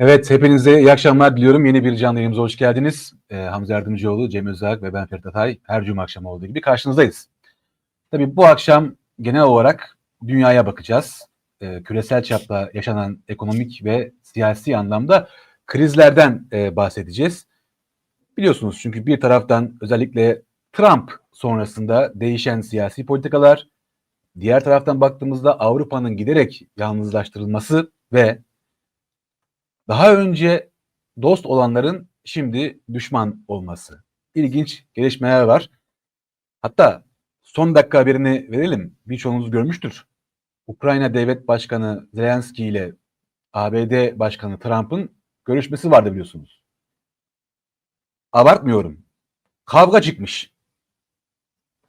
Evet, hepinize iyi akşamlar diliyorum. Yeni bir canlı yayınımıza hoş geldiniz. Ee, Hamza Yardımcıoğlu, Cem Özak ve ben Ferit Atay her cuma akşamı olduğu gibi karşınızdayız. Tabii bu akşam genel olarak dünyaya bakacağız. Ee, küresel çapta yaşanan ekonomik ve siyasi anlamda krizlerden e, bahsedeceğiz. Biliyorsunuz çünkü bir taraftan özellikle Trump sonrasında değişen siyasi politikalar, diğer taraftan baktığımızda Avrupa'nın giderek yalnızlaştırılması ve daha önce dost olanların şimdi düşman olması. İlginç gelişmeler var. Hatta son dakika haberini verelim. Birçoğunuz görmüştür. Ukrayna Devlet Başkanı Zelenski ile ABD Başkanı Trump'ın görüşmesi vardı biliyorsunuz. Abartmıyorum. Kavga çıkmış.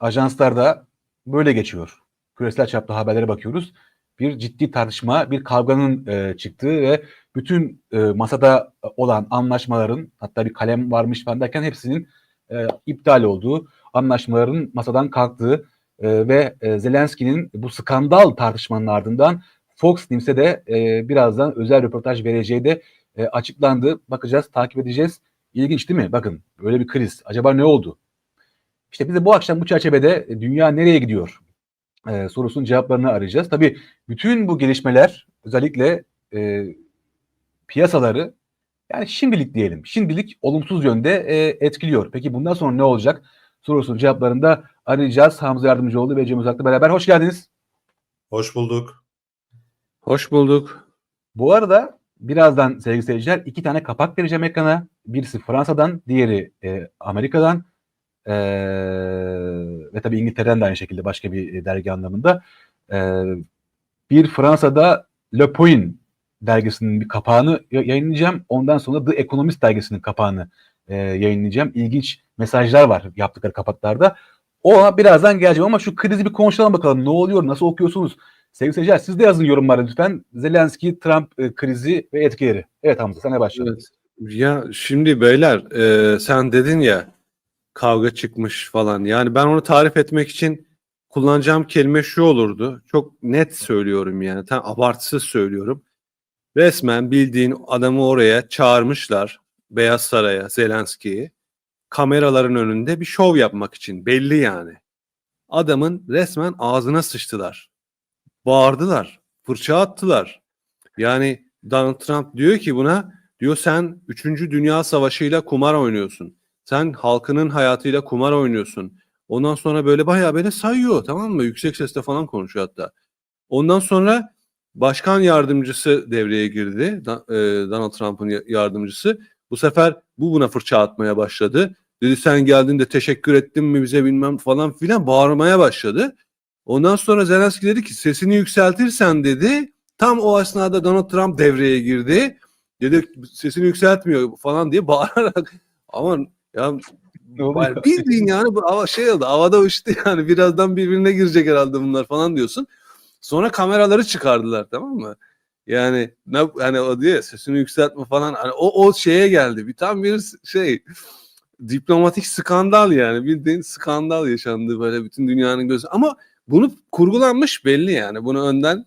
Ajanslarda böyle geçiyor. Küresel çapta haberlere bakıyoruz. Bir ciddi tartışma, bir kavganın e, çıktığı ve bütün e, masada olan anlaşmaların hatta bir kalem varmış falan derken hepsinin e, iptal olduğu, anlaşmaların masadan kalktığı e, ve e, Zelenski'nin bu skandal tartışmanın ardından Fox News'e de e, birazdan özel röportaj vereceği de e, açıklandı. Bakacağız, takip edeceğiz. İlginç değil mi? Bakın böyle bir kriz. Acaba ne oldu? İşte biz de bu akşam bu çerçevede e, dünya nereye gidiyor e, sorusunun cevaplarını arayacağız. Tabii bütün bu gelişmeler özellikle e, piyasaları yani şimdilik diyelim, şimdilik olumsuz yönde e, etkiliyor. Peki bundan sonra ne olacak? Sorusunun cevaplarında arayacağız. Hamza Yardımcıoğlu ve Cem Uzak'la beraber. Hoş geldiniz. Hoş bulduk. Hoş bulduk. Bu arada birazdan sevgili seyirciler iki tane kapak vereceğim ekrana. Birisi Fransa'dan, diğeri e, Amerika'dan e, ve tabii İngiltere'den de aynı şekilde başka bir e, dergi anlamında. E, bir Fransa'da Le Point dergisinin bir kapağını yayınlayacağım. Ondan sonra The Economist dergisinin kapağını e, yayınlayacağım. İlginç mesajlar var yaptıkları kapaklarda. O birazdan geleceğim ama şu krizi bir konuşalım bakalım. Ne oluyor? Nasıl okuyorsunuz? Sevgili seyirciler siz de yazın yorumlara lütfen. Zelenski, Trump e, krizi ve etkileri. Evet Hamza sana başlayalım. Evet. Ya şimdi beyler e, sen dedin ya kavga çıkmış falan. Yani ben onu tarif etmek için kullanacağım kelime şu olurdu. Çok net söylüyorum yani. Tam abartısız söylüyorum. Resmen bildiğin adamı oraya çağırmışlar Beyaz Saray'a Zelenski'yi. Kameraların önünde bir şov yapmak için belli yani. Adamın resmen ağzına sıçtılar. Bağırdılar. Fırça attılar. Yani Donald Trump diyor ki buna diyor sen 3. Dünya Savaşı'yla kumar oynuyorsun. Sen halkının hayatıyla kumar oynuyorsun. Ondan sonra böyle bayağı böyle sayıyor tamam mı? Yüksek sesle falan konuşuyor hatta. Ondan sonra başkan yardımcısı devreye girdi. Donald Trump'ın yardımcısı. Bu sefer bu buna fırça atmaya başladı. Dedi sen geldin de teşekkür ettin mi bize bilmem falan filan bağırmaya başladı. Ondan sonra Zelenski dedi ki sesini yükseltirsen dedi. Tam o esnada Donald Trump devreye girdi. Dedi sesini yükseltmiyor falan diye bağırarak ama ya bildiğin yani bu hava şey oldu havada uçtu yani birazdan birbirine girecek herhalde bunlar falan diyorsun. Sonra kameraları çıkardılar tamam mı? Yani ne hani o diye sesini yükseltme falan. Hani o o şeye geldi. Bir tam bir şey diplomatik skandal yani. Bildiğin skandal yaşandı böyle bütün dünyanın gözü. Ama bunu kurgulanmış belli yani. Bunu önden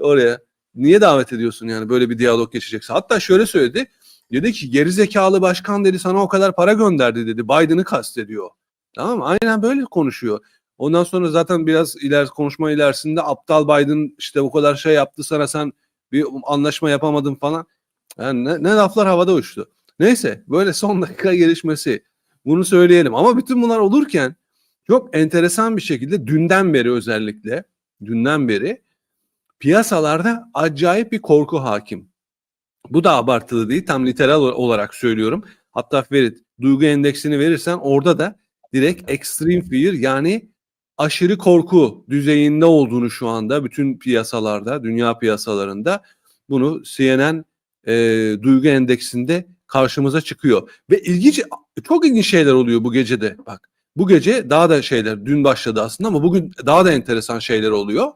oraya niye davet ediyorsun yani? Böyle bir diyalog geçecekse. Hatta şöyle söyledi. Dedi ki geri zekalı başkan dedi sana o kadar para gönderdi dedi. Biden'ı kastediyor. Tamam mı? Aynen böyle konuşuyor ondan sonra zaten biraz iler konuşma ilerisinde aptal Biden işte bu kadar şey yaptı sana sen bir anlaşma yapamadın falan yani ne, ne laflar havada uçtu neyse böyle son dakika gelişmesi bunu söyleyelim ama bütün bunlar olurken çok enteresan bir şekilde dünden beri özellikle dünden beri piyasalarda acayip bir korku hakim. Bu da abartılı değil tam literal olarak söylüyorum. Hatta Ferit duygu endeksini verirsen orada da direkt extreme fear yani aşırı korku düzeyinde olduğunu şu anda bütün piyasalarda, dünya piyasalarında bunu CNN e, duygu endeksinde karşımıza çıkıyor. Ve ilginç çok ilginç şeyler oluyor bu gecede. Bak bu gece daha da şeyler dün başladı aslında ama bugün daha da enteresan şeyler oluyor.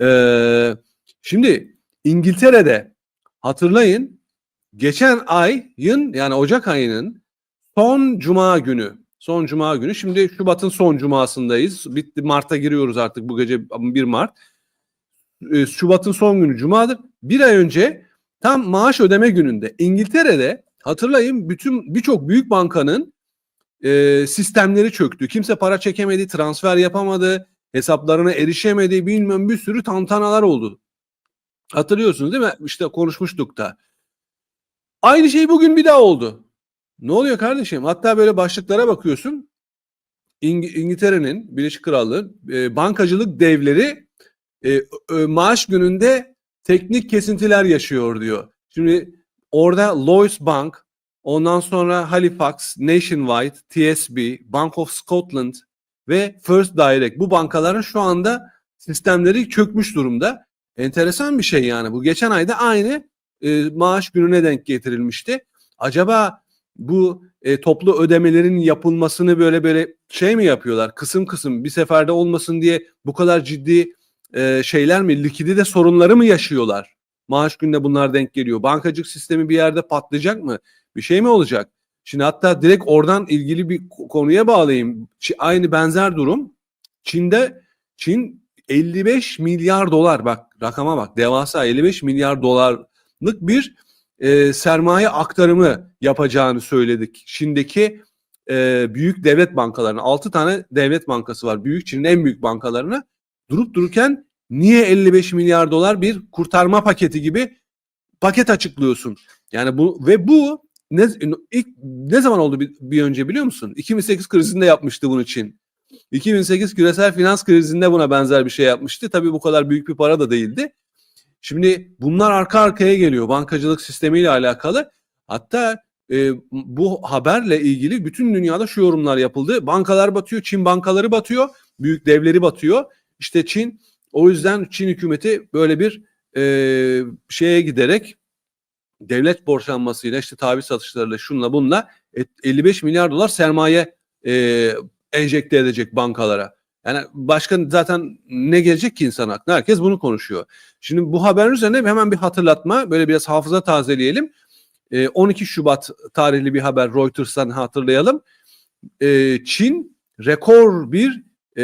Ee, şimdi İngiltere'de hatırlayın geçen ayın yani Ocak ayının son cuma günü son cuma günü şimdi Şubat'ın son cumasındayız. Bitti Mart'a giriyoruz artık bu gece 1 Mart. Ee, Şubat'ın son günü cumadır. Bir ay önce tam maaş ödeme gününde İngiltere'de hatırlayın bütün birçok büyük bankanın e, sistemleri çöktü. Kimse para çekemedi, transfer yapamadı, hesaplarına erişemedi, bilmem bir sürü tantanalar oldu. Hatırlıyorsunuz değil mi? İşte konuşmuştuk da. Aynı şey bugün bir daha oldu. Ne oluyor kardeşim? Hatta böyle başlıklara bakıyorsun. İng- İngiltere'nin, Birleşik Krallığı e, bankacılık devleri e, ö- maaş gününde teknik kesintiler yaşıyor diyor. Şimdi orada Lloyds Bank, ondan sonra Halifax, Nationwide, TSB, Bank of Scotland ve First Direct bu bankaların şu anda sistemleri çökmüş durumda. Enteresan bir şey yani bu. Geçen ayda aynı e, maaş gününe denk getirilmişti. Acaba bu e, toplu ödemelerin yapılmasını böyle böyle şey mi yapıyorlar? Kısım kısım bir seferde olmasın diye bu kadar ciddi e, şeyler mi? Likidite sorunları mı yaşıyorlar? Maaş gününe bunlar denk geliyor. Bankacılık sistemi bir yerde patlayacak mı? Bir şey mi olacak? Şimdi hatta direkt oradan ilgili bir ko- konuya bağlayayım. Aynı benzer durum. Çin'de Çin 55 milyar dolar bak rakama bak devasa 55 milyar dolarlık bir e, sermaye aktarımı yapacağını söyledik. Çin'deki e, büyük devlet bankalarına 6 tane devlet bankası var. Büyük Çin'in en büyük bankalarına durup dururken niye 55 milyar dolar bir kurtarma paketi gibi paket açıklıyorsun? Yani bu ve bu ne ilk ne zaman oldu bir, bir önce biliyor musun? 2008 krizinde yapmıştı bunu Çin. 2008 küresel finans krizinde buna benzer bir şey yapmıştı. Tabii bu kadar büyük bir para da değildi. Şimdi bunlar arka arkaya geliyor bankacılık sistemiyle alakalı. Hatta e, bu haberle ilgili bütün dünyada şu yorumlar yapıldı. Bankalar batıyor, Çin bankaları batıyor, büyük devleri batıyor. İşte Çin o yüzden Çin hükümeti böyle bir e, şeye giderek devlet borçlanmasıyla işte tabi satışlarıyla şunla bunla e, 55 milyar dolar sermaye e, enjekte edecek bankalara. Yani başka zaten ne gelecek ki insan aklına? Herkes bunu konuşuyor. Şimdi bu haberin üzerine hemen bir hatırlatma, böyle biraz hafıza tazeleyelim. E, 12 Şubat tarihli bir haber Reuters'tan hatırlayalım. E, Çin rekor bir e,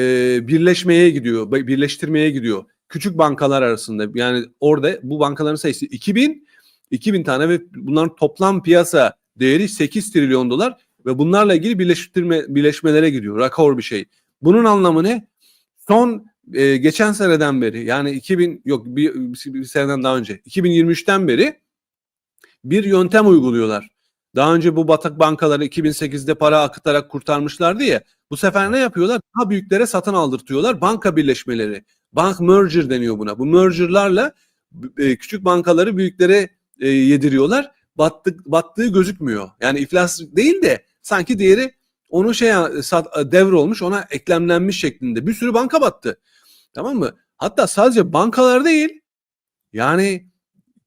birleşmeye gidiyor, birleştirmeye gidiyor. Küçük bankalar arasında yani orada bu bankaların sayısı 2000 2000 tane ve bunların toplam piyasa değeri 8 trilyon dolar ve bunlarla ilgili birleştirme birleşmelere gidiyor. Rekor bir şey. Bunun anlamı ne? Son e, geçen seneden beri yani 2000 yok bir, bir seneden daha önce 2023'ten beri bir yöntem uyguluyorlar. Daha önce bu batak bankaları 2008'de para akıtarak kurtarmışlardı ya. Bu sefer ne yapıyorlar? Daha büyüklere satın aldırtıyorlar. Banka birleşmeleri. Bank merger deniyor buna. Bu mergerlarla e, küçük bankaları büyüklere e, yediriyorlar. Battık, battığı gözükmüyor. Yani iflas değil de sanki diğeri onu şey sat, devrolmuş ona eklemlenmiş şeklinde. Bir sürü banka battı. Tamam mı? Hatta sadece bankalar değil. Yani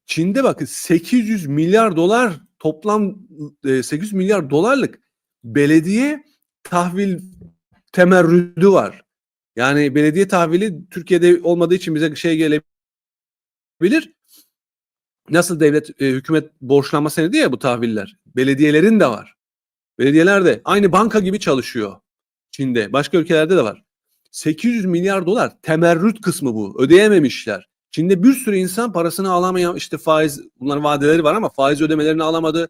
Çin'de bakın 800 milyar dolar toplam e, 800 milyar dolarlık belediye tahvil temerrüdü var. Yani belediye tahvili Türkiye'de olmadığı için bize şey gelebilir. Nasıl devlet e, hükümet borçlanma senedi ya bu tahviller. Belediyelerin de var. Belediyeler de aynı banka gibi çalışıyor Çin'de. Başka ülkelerde de var. 800 milyar dolar temerrüt kısmı bu. Ödeyememişler. Çin'de bir sürü insan parasını alamayan işte faiz bunların vadeleri var ama faiz ödemelerini alamadı.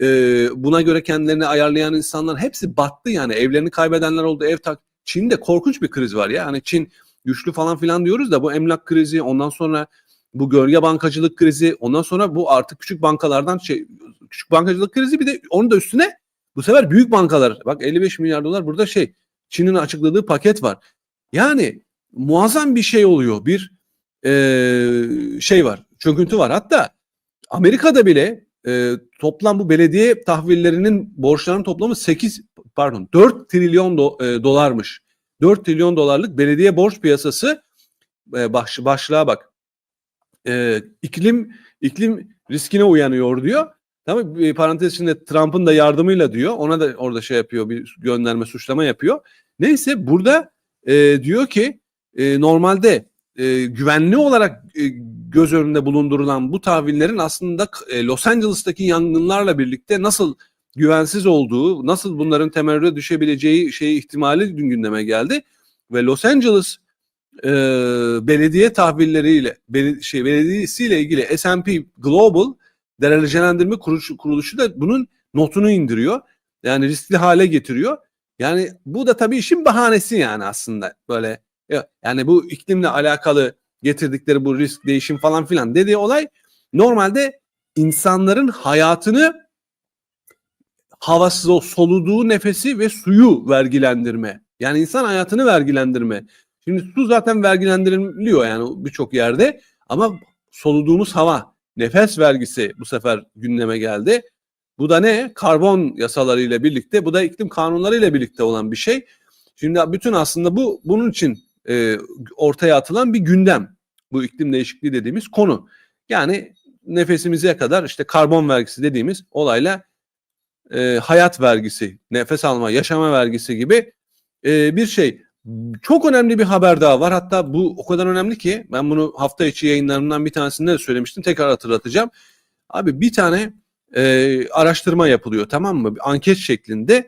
Ee, buna göre kendilerini ayarlayan insanlar hepsi battı yani evlerini kaybedenler oldu ev tak. Çin'de korkunç bir kriz var ya hani Çin güçlü falan filan diyoruz da bu emlak krizi ondan sonra bu gölge bankacılık krizi ondan sonra bu artık küçük bankalardan şey küçük bankacılık krizi bir de onun da üstüne bu sefer büyük bankalar bak 55 milyar dolar burada şey Çin'in açıkladığı paket var. Yani muazzam bir şey oluyor. Bir e, şey var. Çöküntü var. Hatta Amerika'da bile e, toplam bu belediye tahvillerinin borçlarının toplamı 8 pardon 4 trilyon do, e, dolarmış. 4 trilyon dolarlık belediye borç piyasası e, baş, başlığa bak. E, iklim iklim riskine uyanıyor diyor. Tamam bir parantez içinde Trump'ın da yardımıyla diyor. Ona da orada şey yapıyor bir gönderme suçlama yapıyor. Neyse burada e, diyor ki e, normalde e, güvenli olarak e, göz önünde bulundurulan bu tahvillerin aslında e, Los Angeles'taki yangınlarla birlikte nasıl güvensiz olduğu, nasıl bunların temerrüde düşebileceği şey ihtimali dün gündeme geldi ve Los Angeles e, belediye tahvilleriyle bel- şey belediyesiyle ilgili S&P Global derecelendirme kuruluşu, kuruluşu da bunun notunu indiriyor. Yani riskli hale getiriyor. Yani bu da tabii işin bahanesi yani aslında böyle ya- yani bu iklimle alakalı getirdikleri bu risk değişim falan filan dediği olay normalde insanların hayatını havası, soluduğu nefesi ve suyu vergilendirme. Yani insan hayatını vergilendirme. Şimdi su zaten vergilendiriliyor yani birçok yerde ama soluduğumuz hava, nefes vergisi bu sefer gündeme geldi. Bu da ne? Karbon yasalarıyla birlikte, bu da iklim kanunlarıyla birlikte olan bir şey. Şimdi bütün aslında bu bunun için e, ortaya atılan bir gündem. Bu iklim değişikliği dediğimiz konu. Yani nefesimize kadar işte karbon vergisi dediğimiz olayla e, hayat vergisi, nefes alma, yaşama vergisi gibi e, bir şey. Çok önemli bir haber daha var. Hatta bu o kadar önemli ki ben bunu hafta içi yayınlarımdan bir tanesinde de söylemiştim. Tekrar hatırlatacağım. Abi bir tane e, araştırma yapılıyor tamam mı? Bir anket şeklinde.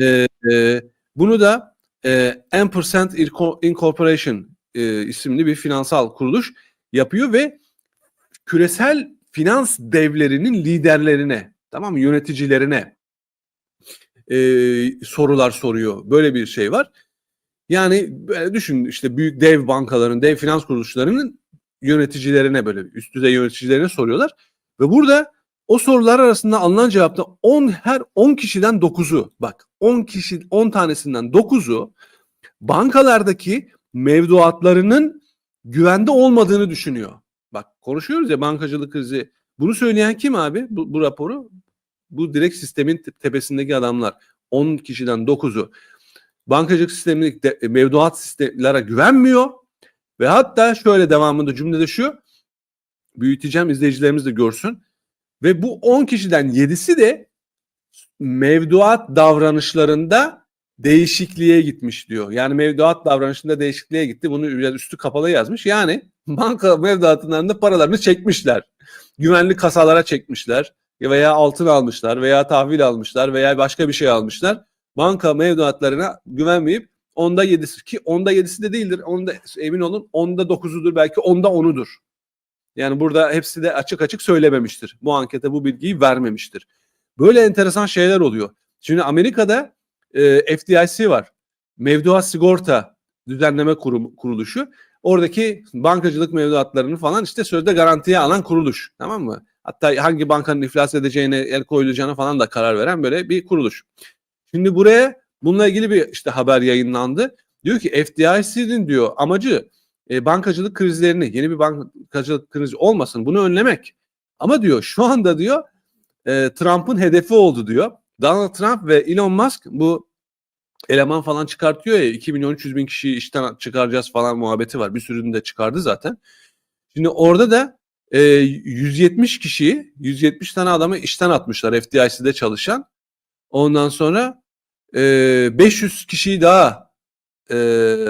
E, e, bunu da e, Ampersand Inco- Incorporation e, isimli bir finansal kuruluş yapıyor ve küresel finans devlerinin liderlerine tamam mı yöneticilerine e, sorular soruyor. Böyle bir şey var. Yani böyle düşün işte büyük dev bankaların, dev finans kuruluşlarının yöneticilerine böyle üst düzey yöneticilerine soruyorlar. Ve burada o sorular arasında alınan cevapta 10 her 10 kişiden 9'u bak 10 kişi 10 tanesinden 9'u bankalardaki mevduatlarının güvende olmadığını düşünüyor. Bak konuşuyoruz ya bankacılık krizi. Bunu söyleyen kim abi bu, bu raporu? Bu direkt sistemin te- tepesindeki adamlar. 10 kişiden 9'u bankacılık sistemindeki de- mevduat sistemlere güvenmiyor ve hatta şöyle devamında cümlede şu büyüteceğim izleyicilerimiz de görsün ve bu 10 kişiden 7'si de mevduat davranışlarında değişikliğe gitmiş diyor. Yani mevduat davranışında değişikliğe gitti. Bunu biraz üstü kapalı yazmış. Yani banka mevduatından da paralarını çekmişler. Güvenli kasalara çekmişler veya altın almışlar veya tahvil almışlar veya başka bir şey almışlar. Banka mevduatlarına güvenmeyip onda yedisi ki onda yedisi de değildir. Onda emin olun onda dokuzudur belki onda onudur. Yani burada hepsi de açık açık söylememiştir. Bu ankete bu bilgiyi vermemiştir. Böyle enteresan şeyler oluyor. Şimdi Amerika'da e, FDIC var. Mevduat Sigorta Düzenleme Kurum, Kuruluşu. Oradaki bankacılık mevduatlarını falan işte sözde garantiye alan kuruluş. Tamam mı? Hatta hangi bankanın iflas edeceğine, el koyulacağına falan da karar veren böyle bir kuruluş. Şimdi buraya bununla ilgili bir işte haber yayınlandı. Diyor ki FDIC'nin diyor amacı e, bankacılık krizlerini, yeni bir bankacılık krizi olmasın bunu önlemek. Ama diyor şu anda diyor e, Trump'ın hedefi oldu diyor. Donald Trump ve Elon Musk bu eleman falan çıkartıyor ya 2 milyon 300 bin kişiyi işten çıkaracağız falan muhabbeti var. Bir sürünü de çıkardı zaten. Şimdi orada da e, 170 kişiyi 170 tane adamı işten atmışlar FDIC'de çalışan. Ondan sonra e, 500 kişiyi daha e,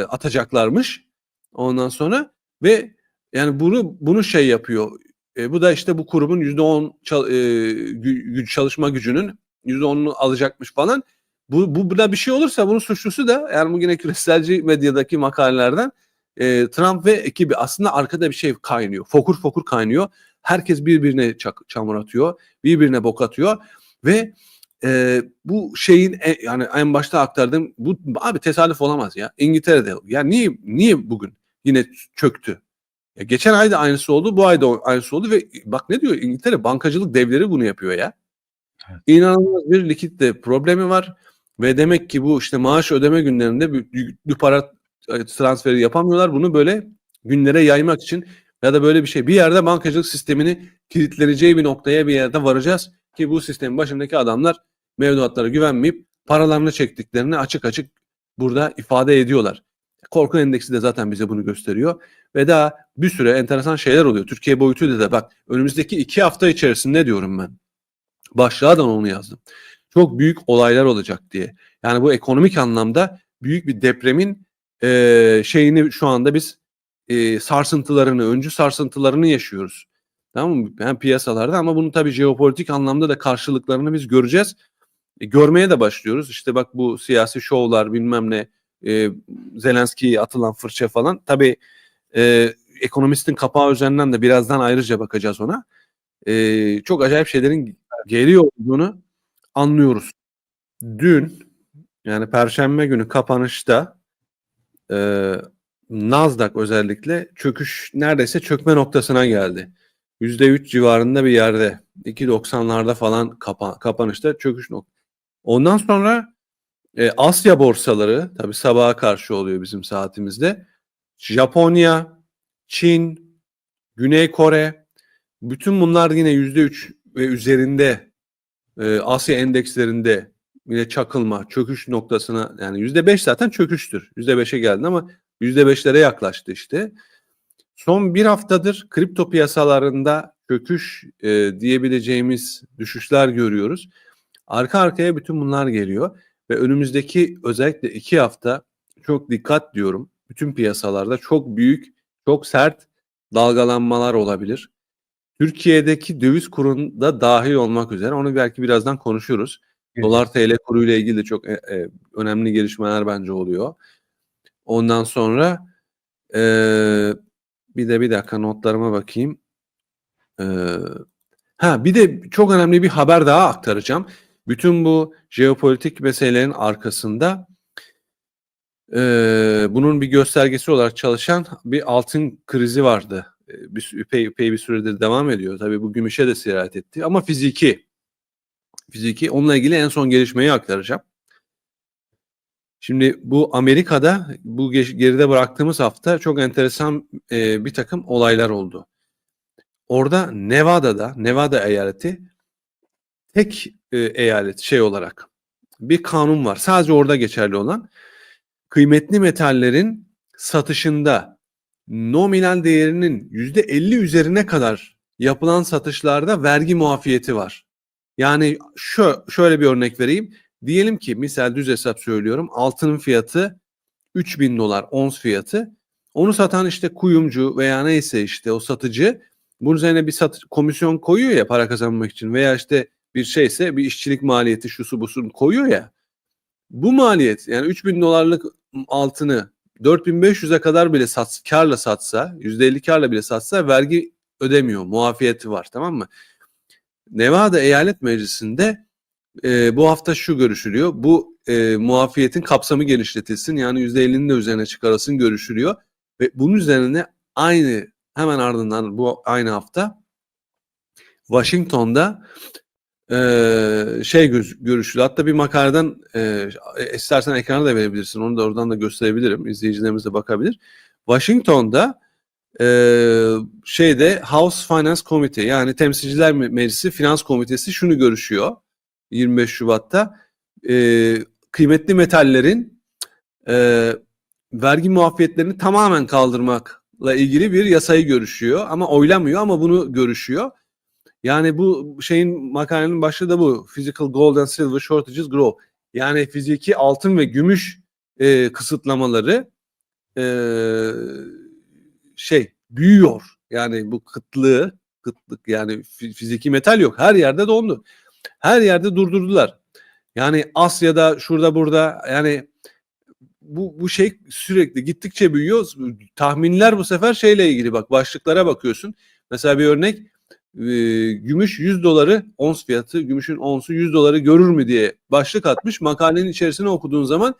atacaklarmış. Ondan sonra ve yani bunu bunu şey yapıyor. E, bu da işte bu kurumun %10 çal, e, gü- çalışma gücünün %10'unu alacakmış falan. Bu, bu buna bir şey olursa bunun suçlusu da yani bugün küreselci medyadaki makalelerden e, Trump ve ekibi aslında arkada bir şey kaynıyor. Fokur fokur kaynıyor. Herkes birbirine çak, çamur atıyor. Birbirine bok atıyor. Ve e, bu şeyin e, yani en başta aktardığım bu abi tesadüf olamaz ya. İngiltere'de. Ya niye niye bugün yine çöktü? Ya geçen ay da aynısı oldu. Bu ay da aynısı oldu ve bak ne diyor İngiltere bankacılık devleri bunu yapıyor ya. Evet. İnanılmaz bir likitte problemi var ve demek ki bu işte maaş ödeme günlerinde bir yüklü para e, transferi yapamıyorlar. Bunu böyle günlere yaymak için ya da böyle bir şey. Bir yerde bankacılık sistemini kilitleneceği bir noktaya bir yerde varacağız ki bu sistemin başındaki adamlar mevduatlara güvenmeyip paralarını çektiklerini açık açık burada ifade ediyorlar. Korku endeksi de zaten bize bunu gösteriyor. Ve daha bir süre enteresan şeyler oluyor. Türkiye boyutuyla da bak önümüzdeki iki hafta içerisinde diyorum ben. Başlığa da onu yazdım. Çok büyük olaylar olacak diye. Yani bu ekonomik anlamda büyük bir depremin e, şeyini şu anda biz e, sarsıntılarını, öncü sarsıntılarını yaşıyoruz. Tamam mı? Hem piyasalarda ama bunu tabii jeopolitik anlamda da karşılıklarını biz göreceğiz. E, görmeye de başlıyoruz. İşte bak bu siyasi şovlar bilmem ne e, Zelenski'ye atılan fırça falan. Tabii e, ekonomistin kapağı üzerinden de birazdan ayrıca bakacağız ona. E, çok acayip şeylerin geliyor olduğunu anlıyoruz. Dün yani Perşembe günü kapanışta e, Nasdaq özellikle çöküş neredeyse çökme noktasına geldi. %3 civarında bir yerde 2.90'larda falan kapa, kapanışta çöküş nok. Ondan sonra e, Asya borsaları tabi sabaha karşı oluyor bizim saatimizde. Japonya, Çin, Güney Kore bütün bunlar yine %3 ve üzerinde e, Asya endekslerinde yine çakılma, çöküş noktasına yani %5 zaten çöküştür. %5'e geldi ama %5'lere yaklaştı işte. Son bir haftadır kripto piyasalarında çöküş e, diyebileceğimiz düşüşler görüyoruz. Arka arkaya bütün bunlar geliyor ve önümüzdeki özellikle iki hafta çok dikkat diyorum. Bütün piyasalarda çok büyük, çok sert dalgalanmalar olabilir. Türkiye'deki döviz kurunda dahil olmak üzere onu belki birazdan konuşuruz. Dolar TL kuruyla ilgili de çok e, e, önemli gelişmeler bence oluyor. Ondan sonra e, bir de bir dakika notlarıma bakayım. E, ha bir de çok önemli bir haber daha aktaracağım. Bütün bu jeopolitik meselelerin arkasında e, bunun bir göstergesi olarak çalışan bir altın krizi vardı. E, bir, epey, epey bir süredir devam ediyor. Tabii bu gümüşe de sirayet etti ama fiziki. Fiziki. Onunla ilgili en son gelişmeyi aktaracağım. Şimdi bu Amerika'da bu geride bıraktığımız hafta çok enteresan e, bir takım olaylar oldu. Orada Nevada'da, Nevada eyaleti tek e, eyalet şey olarak bir kanun var. Sadece orada geçerli olan kıymetli metallerin satışında nominal değerinin yüzde 50 üzerine kadar yapılan satışlarda vergi muafiyeti var. Yani şu şöyle bir örnek vereyim. Diyelim ki misal düz hesap söylüyorum altının fiyatı 3000 dolar ons fiyatı. Onu satan işte kuyumcu veya neyse işte o satıcı bunun üzerine bir sat komisyon koyuyor ya para kazanmak için veya işte bir şeyse bir işçilik maliyeti şusu busu koyuyor ya. Bu maliyet yani 3000 dolarlık altını 4500'e kadar bile sat, karla satsa %50 karla bile satsa vergi ödemiyor. Muafiyeti var tamam mı? Nevada Eyalet Meclisi'nde e, bu hafta şu görüşülüyor. Bu e, muafiyetin kapsamı genişletilsin. Yani %50'nin de üzerine çıkarılsın görüşülüyor. Ve bunun üzerine aynı hemen ardından bu aynı hafta Washington'da e, şey görüşülüyor. Hatta bir makaleden e, istersen ekrana da verebilirsin. Onu da oradan da gösterebilirim. İzleyicilerimiz de bakabilir. Washington'da e, şeyde House Finance Committee yani Temsilciler Meclisi Finans Komitesi şunu görüşüyor 25 Şubat'ta e, kıymetli metallerin e, vergi muafiyetlerini tamamen kaldırmakla ilgili bir yasayı görüşüyor ama oylamıyor ama bunu görüşüyor. Yani bu şeyin makalenin başlığı da bu. Physical Gold and Silver Shortages Grow. Yani fiziki altın ve gümüş e, kısıtlamaları e, şey büyüyor. Yani bu kıtlığı, kıtlık yani fiziki metal yok. Her yerde dondu. Her yerde durdurdular. Yani Asya'da şurada burada yani bu bu şey sürekli gittikçe büyüyor. Tahminler bu sefer şeyle ilgili bak başlıklara bakıyorsun. Mesela bir örnek gümüş 100 doları ons fiyatı gümüşün onsu 100 doları görür mü diye başlık atmış. Makalenin içerisine okuduğun zaman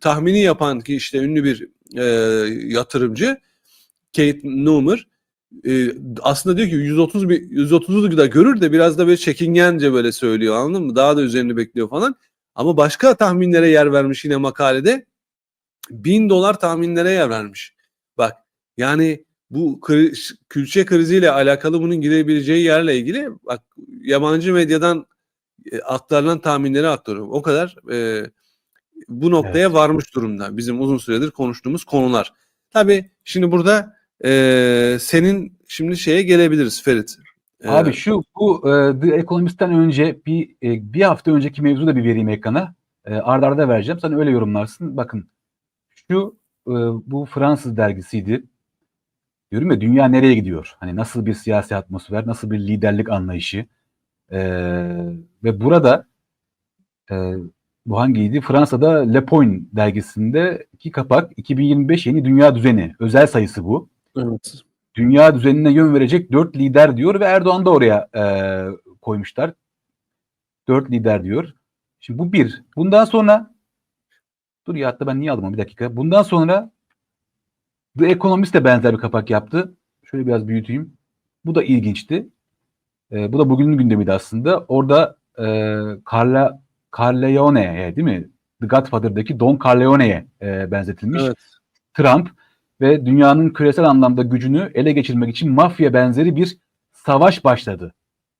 tahmini yapan ki işte ünlü bir e, yatırımcı Kate Newmer e, aslında diyor ki 130 bir 130'u da görür de biraz da böyle çekingence böyle söylüyor anladın mı? Daha da üzerine bekliyor falan. Ama başka tahminlere yer vermiş yine makalede. 1000 dolar tahminlere yer vermiş. Bak yani bu kriz, külçe kriziyle alakalı bunun girebileceği yerle ilgili bak yabancı medyadan e, aktarılan tahminleri aktarıyorum. O kadar e, bu noktaya evet. varmış durumda. Bizim uzun süredir konuştuğumuz konular. Tabii şimdi burada e, senin şimdi şeye gelebiliriz Ferit. E, Abi şu bu e, The Economist'ten önce bir e, bir hafta önceki mevzu da bir vereyim ekrana. E, arda arda vereceğim. Sen öyle yorumlarsın. Bakın şu e, bu Fransız dergisiydi. Diyorum ya dünya nereye gidiyor? Hani nasıl bir siyasi atmosfer, nasıl bir liderlik anlayışı. E, ve burada e, Bu hangiydi? Fransa'da Le Point dergisinde iki kapak 2025 yeni dünya düzeni. Özel sayısı bu. Evet. Dünya düzenine yön verecek dört lider diyor ve Erdoğan da oraya e, koymuşlar. Dört lider diyor. Şimdi bu bir. Bundan sonra dur ya hatta ben niye aldım bir dakika. Bundan sonra The Economist de benzer bir kapak yaptı. Şöyle biraz büyüteyim. Bu da ilginçti. E, bu da bugünün gündemiydi aslında. Orada e, Carla, Corleone'ye değil mi? The Godfather'daki Don Corleone'ye e, benzetilmiş. Evet. Trump ve dünyanın küresel anlamda gücünü ele geçirmek için mafya benzeri bir savaş başladı.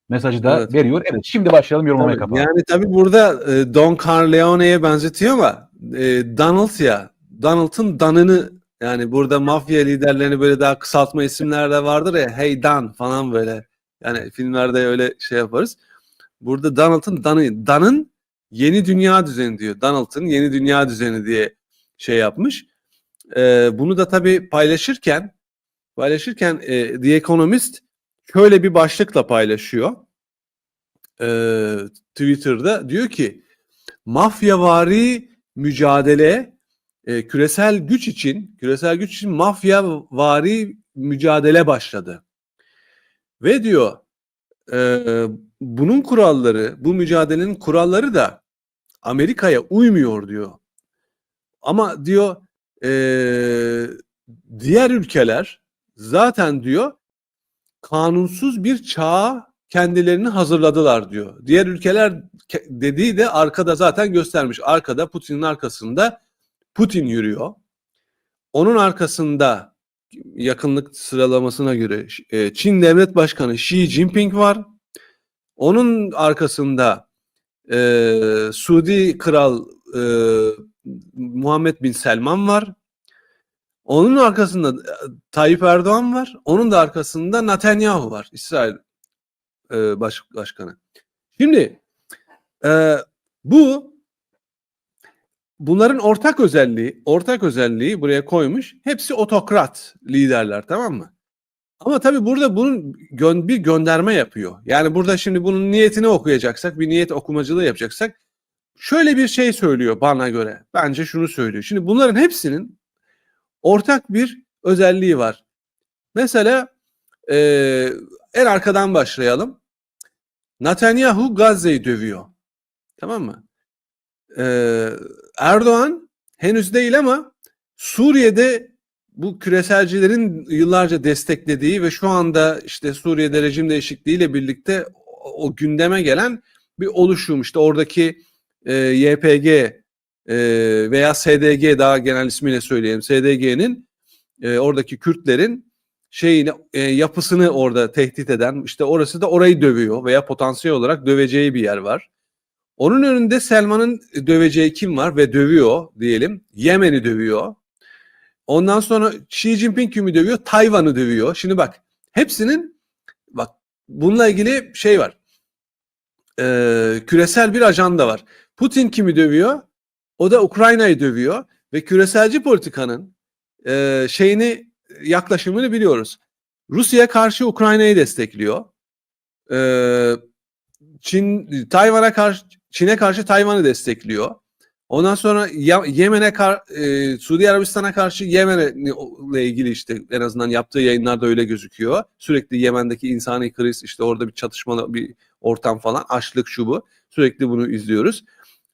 Mesajı da Evet. veriyor. Evet şimdi başlayalım yorumlamaya kapatalım. Yani tabii burada e, Don Corleone'ye benzetiyor ama e, Donald ya Donald'ın Dan'ını yani burada mafya liderlerini böyle daha kısaltma isimler de vardır ya Hey Dan falan böyle yani filmlerde öyle şey yaparız. Burada Donald'ın Dan'ı Dan'ın yeni dünya düzeni diyor. Donald'ın yeni dünya düzeni diye şey yapmış. E, bunu da tabii paylaşırken paylaşırken e, The Economist şöyle bir başlıkla paylaşıyor e, Twitter'da diyor ki mafyavari mücadele e, küresel güç için küresel güç için mafyavari mücadele başladı. Ve diyor e, bunun kuralları bu mücadelenin kuralları da Amerika'ya uymuyor diyor. Ama diyor e, diğer ülkeler zaten diyor kanunsuz bir çağa kendilerini hazırladılar diyor. Diğer ülkeler ke- dediği de arkada zaten göstermiş. Arkada Putin'in arkasında Putin yürüyor. Onun arkasında yakınlık sıralamasına göre e, Çin Devlet Başkanı Xi Jinping var. Onun arkasında e, Suudi Kral e, Muhammed Bin Selman var. Onun arkasında e, Tayyip Erdoğan var. Onun da arkasında Netanyahu var. İsrail e, baş, başkanı. Şimdi e, bu bunların ortak özelliği, ortak özelliği buraya koymuş. Hepsi otokrat liderler tamam mı? Ama tabii burada bunun gön- bir gönderme yapıyor. Yani burada şimdi bunun niyetini okuyacaksak, bir niyet okumacılığı yapacaksak şöyle bir şey söylüyor bana göre. Bence şunu söylüyor. Şimdi bunların hepsinin ortak bir özelliği var. Mesela e, en arkadan başlayalım. Netanyahu Gazze'yi dövüyor. Tamam mı? Ee, Erdoğan henüz değil ama Suriye'de bu küreselcilerin yıllarca desteklediği ve şu anda işte Suriye'de rejim değişikliğiyle birlikte o, gündeme gelen bir oluşum. İşte oradaki e, YPG e, veya SDG daha genel ismiyle söyleyeyim. SDG'nin e, oradaki Kürtlerin şeyini e, yapısını orada tehdit eden işte orası da orayı dövüyor veya potansiyel olarak döveceği bir yer var. Onun önünde Selman'ın döveceği kim var ve dövüyor diyelim. Yemen'i dövüyor. Ondan sonra Xi Jinping kimi dövüyor? Tayvan'ı dövüyor. Şimdi bak hepsinin bak bununla ilgili şey var. Ee, küresel bir ajanda var. Putin kimi dövüyor? O da Ukrayna'yı dövüyor ve küreselci politikanın e, şeyini yaklaşımını biliyoruz. Rusya karşı Ukrayna'yı destekliyor. Ee, Çin Tayvan'a karşı Çin'e karşı Tayvan'ı destekliyor. Ondan sonra Yemen'e kar, e, Suudi Arabistan'a karşı Yemen'le ilgili işte en azından yaptığı yayınlarda öyle gözüküyor. Sürekli Yemen'deki insani kriz işte orada bir çatışmalı bir ortam falan açlık şu bu. Sürekli bunu izliyoruz.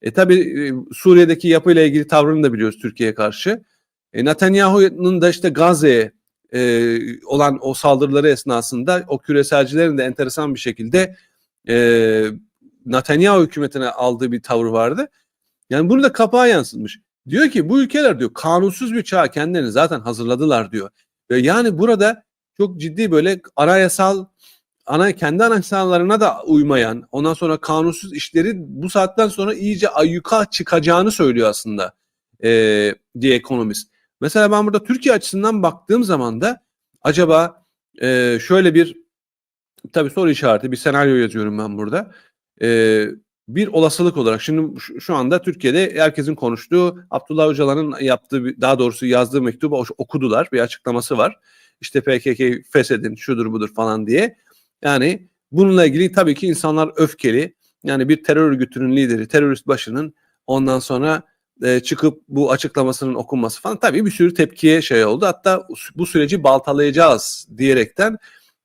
E tabi Suriye'deki yapıyla ilgili tavrını da biliyoruz Türkiye'ye karşı. E, Netanyahu'nun da işte Gazze'ye e, olan o saldırıları esnasında o küreselcilerin de enteresan bir şekilde e, Netanyahu hükümetine aldığı bir tavır vardı. Yani bunu da kapağa yansıtmış. Diyor ki bu ülkeler diyor kanunsuz bir çağa kendilerini zaten hazırladılar diyor. Ve yani burada çok ciddi böyle anayasal ana kendi anayasalarına da uymayan ondan sonra kanunsuz işleri bu saatten sonra iyice ayyuka çıkacağını söylüyor aslında e, diye ekonomist. Mesela ben burada Türkiye açısından baktığım zaman da acaba e, şöyle bir tabii soru işareti bir senaryo yazıyorum ben burada. E, bir olasılık olarak şimdi şu- anda Türkiye'de herkesin konuştuğu Abdullah Öcalan'ın yaptığı bir- daha doğrusu yazdığı mektubu okudular bir açıklaması var. İşte PKK feshedin şudur budur falan diye. Yani bununla ilgili tabii ki insanlar öfkeli. Yani bir terör örgütünün lideri, terörist başının Ondan sonra e, çıkıp bu açıklamasının okunması falan tabii bir sürü tepkiye şey oldu. Hatta bu süreci baltalayacağız diyerekten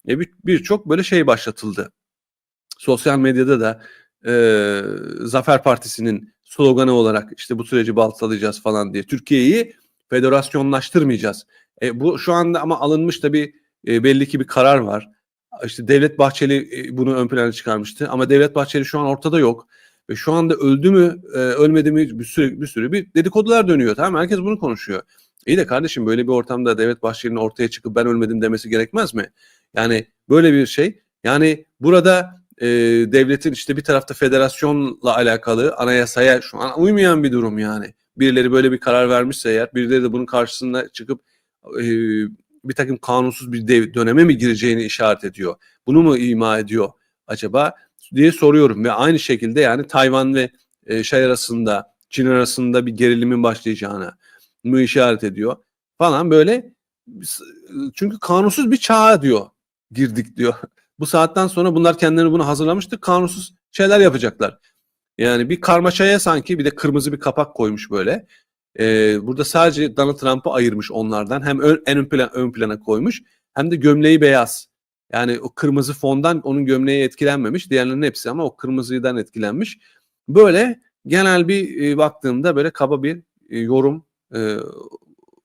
e, bir- birçok böyle şey başlatıldı. Sosyal medyada da e, Zafer Partisi'nin sloganı olarak işte bu süreci baltalayacağız falan diye Türkiye'yi federasyonlaştırmayacağız. E, bu şu anda ama alınmış da bir e, belli ki bir karar var. İşte Devlet Bahçeli e, bunu ön plana çıkarmıştı ama Devlet Bahçeli şu an ortada yok. Ve şu anda öldü mü, e, ölmedi mi bir sürü, bir sürü bir dedikodular dönüyor. Tamam? Herkes bunu konuşuyor. İyi de kardeşim böyle bir ortamda Devlet Bahçeli'nin ortaya çıkıp ben ölmedim demesi gerekmez mi? Yani böyle bir şey. Yani burada e, devletin işte bir tarafta federasyonla alakalı anayasaya şu an uymayan bir durum yani. Birileri böyle bir karar vermişse eğer birileri de bunun karşısında çıkıp e, bir takım kanunsuz bir dev, döneme mi gireceğini işaret ediyor. Bunu mu ima ediyor acaba diye soruyorum ve aynı şekilde yani Tayvan ve e, şey arasında Çin arasında bir gerilimin başlayacağını mı işaret ediyor falan böyle çünkü kanunsuz bir çağa diyor girdik diyor. Bu saatten sonra bunlar kendilerini bunu hazırlamıştır. Kanunsuz şeyler yapacaklar. Yani bir karmaşaya sanki bir de kırmızı bir kapak koymuş böyle. Ee, burada sadece Donald Trump'ı ayırmış onlardan. Hem ön, en ön, plan, ön plana koymuş hem de gömleği beyaz. Yani o kırmızı fondan onun gömleği etkilenmemiş. Diğerlerinin hepsi ama o kırmızıdan etkilenmiş. Böyle genel bir e, baktığımda böyle kaba bir e, yorum e,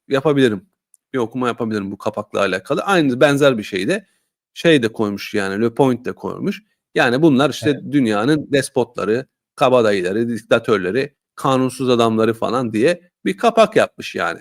yapabilirim. Bir okuma yapabilirim bu kapakla alakalı. Aynı benzer bir şey de şey de koymuş yani Le Point de koymuş. Yani bunlar işte dünyanın despotları, kabadayıları, diktatörleri, kanunsuz adamları falan diye bir kapak yapmış yani.